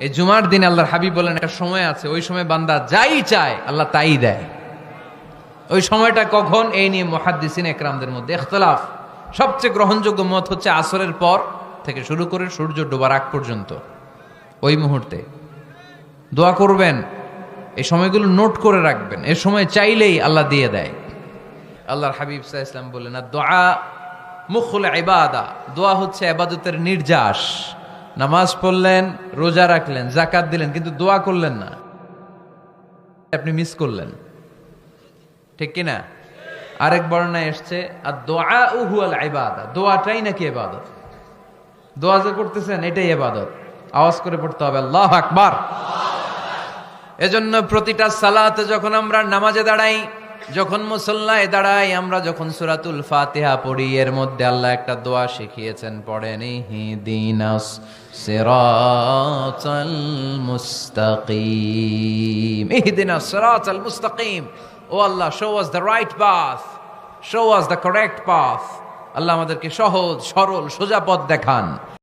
এই জুমার দিন আল্লাহর হাবিব বলেন একটা সময় আছে, ওই সময় বান্দা যাই চায়, আল্লাহ তাই দেয়। ওই সময়টা কখন? এই নিয়ে মহাদ্দিসিন একরামদের মধ্যে ইখতলাফ। সবচেয়ে গ্রহণযোগ্য মত হচ্ছে আসরের পর থেকে শুরু করে সূর্য ডোবার আগ পর্যন্ত। ওই মুহূর্তে। দোয়া করবেন, এই সময়গুলো নোট করে রাখবেন। এ সময় চাইলেই আল্লাহ দিয়ে দেয়। আল্লাহর হাবিব সাহা ইসলাম বললেন আর দোয়া মুখুল ইবাদা। দোয়া হচ্ছে আবাদতের নির্যাস। নামাজ পড়লেন, রোজা রাখলেন জাকাত দিলেন, কিন্তু দোয়া করলেন না। আপনি মিস করলেন। ঠিক কিনা? আরেক বর্ণায় এসছে আর দোয়া উহুয়াল ইবাদা দোয়াটাই নাকি ইবাদত? দোয়া যে করতেছেন, এটাই ইবাদত। আওয়াজ করে পড়তে হবে, আল্লাহ আকবার। এজন্য প্রতিটা সালাতে যখন আমরা নামাজে দাঁড়াই যখন মুসল্লায় দাঁড়াই, আমরা যখন সুরাতুল ফাতিহা পড়ি, এর মধ্যে আল্লাহ একটা দোয়া শিখিয়েছেন, পড়েন, ইহদিনাস সিরাতাল মুস্তাকিম। ইহদিনাস সিরাতাল মুস্তাকিম। ও আল্লাহ show us the right path show us the correct path আল্লাহ আমাদেরকে সহজ, সরল সোজা পথ দেখান।